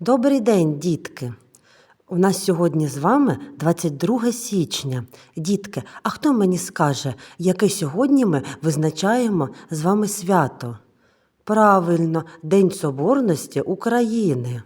Добрий день, дітки! У нас сьогодні з вами 22 січня. Дітки, а хто мені скаже, яке сьогодні ми визначаємо з вами свято? Правильно, День Соборності України.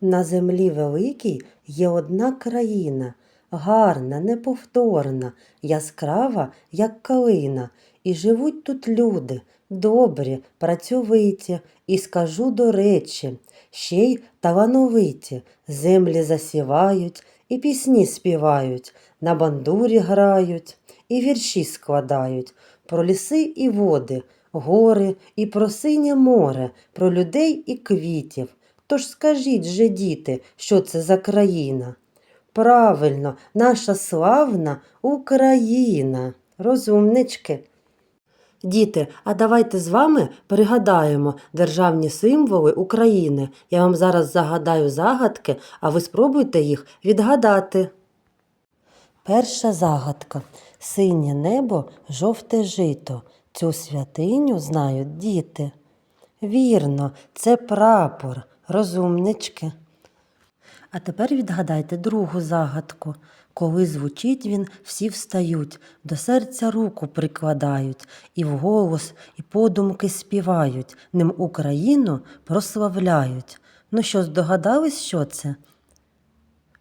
На землі великій є одна країна, гарна, неповторна, яскрава, як калина. І живуть тут люди, добрі, працьовиті, і скажу до речі, ще й талановиті, землі засівають, і пісні співають, на бандурі грають, і вірші складають про ліси і води, гори і про синє море, про людей і квітів. Тож скажіть же, діти, що це за країна? Правильно, наша славна Україна. Розумнички. Діти, а давайте з вами пригадаємо державні символи України. Я вам зараз загадаю загадки, а ви спробуйте їх відгадати. Перша загадка. Синє небо, жовте жито. Цю святиню знають діти. Вірно, це прапор, розумнички. А тепер відгадайте другу загадку. Коли звучить він, всі встають, до серця руку прикладають, і вголос, і подумки співають, ним Україну прославляють. Ну що, здогадались, що це?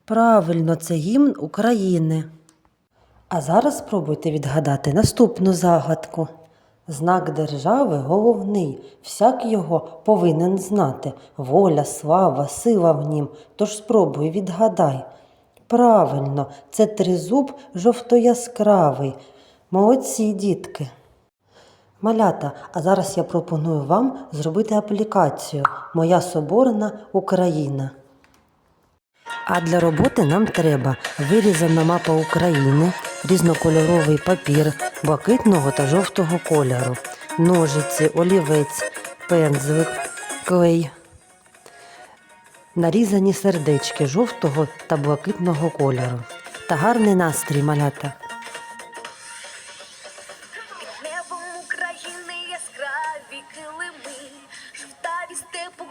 Правильно, це гімн України. А зараз спробуйте відгадати наступну загадку. Знак держави головний, всяк його повинен знати. Воля, слава, сила в нім. Тож спробуй відгадай. Правильно, це тризуб жовто-яскравий. Молодці, дітки. Малята, а зараз я пропоную вам зробити аплікацію Моя Соборна Україна. А для роботи нам треба вирізана мапа України, різнокольоровий папір блакитного та жовтого кольору, ножиці, олівець, пензлик, клей, нарізані сердечки жовтого та блакитного кольору. Та гарний настрій малята. Небом України яскраві килими, жовтаві степу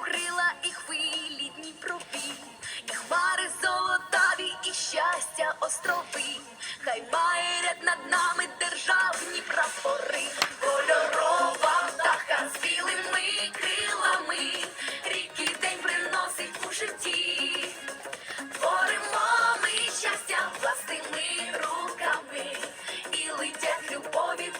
і хвилі Дніпрові, і хмари золотаві, і щастя острови, хай має ряд над нами державні прапори, любові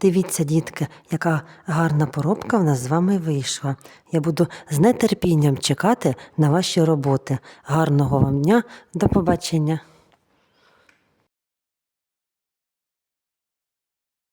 Дивіться, дітки, яка гарна поробка в нас з вами вийшла. Я буду з нетерпінням чекати на ваші роботи. Гарного вам дня, до побачення!